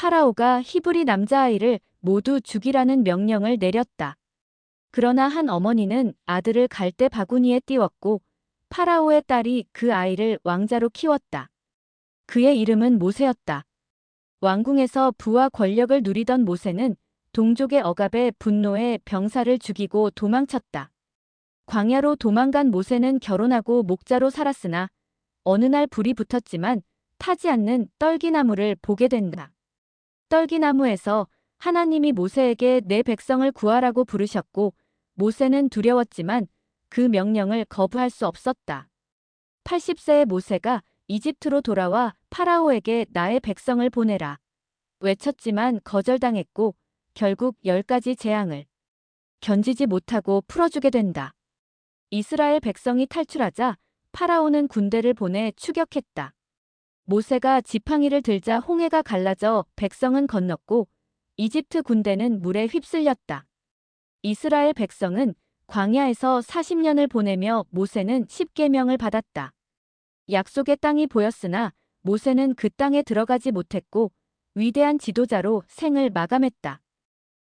파라오가 히브리 남자아이를 모두 죽이라는 명령을 내렸다. 그러나 한 어머니는 아들을 갈대 바구니에 띄웠고 파라오의 딸이 그 아이를 왕자로 키웠다. 그의 이름은 모세였다. 왕궁에서 부와 권력을 누리던 모세는 동족의 억압에 분노해 병사를 죽이고 도망쳤다. 광야로 도망간 모세는 결혼하고 목자로 살았으나 어느 날 불이 붙었지만 타지 않는 떨기나무를 보게 된다. 떨기나무에서 하나님이 모세에게 내 백성을 구하라고 부르셨고 모세는 두려웠지만 그 명령을 거부할 수 없었다. 80세의 모세가 이집트로 돌아와 파라오에게 나의 백성을 보내라. 외쳤지만 거절당했고 결국 열 가지 재앙을 견디지 못하고 풀어주게 된다. 이스라엘 백성이 탈출하자 파라오는 군대를 보내 추격했다. 모세가 지팡이를 들자 홍해가 갈라져 백성은 건넜고 이집트 군대는 물에 휩쓸렸다. 이스라엘 백성은 광야에서 40년을 보내며 모세는 10계명을 받았다. 약속의 땅이 보였으나 모세는 그 땅에 들어가지 못했고 위대한 지도자로 생을 마감했다.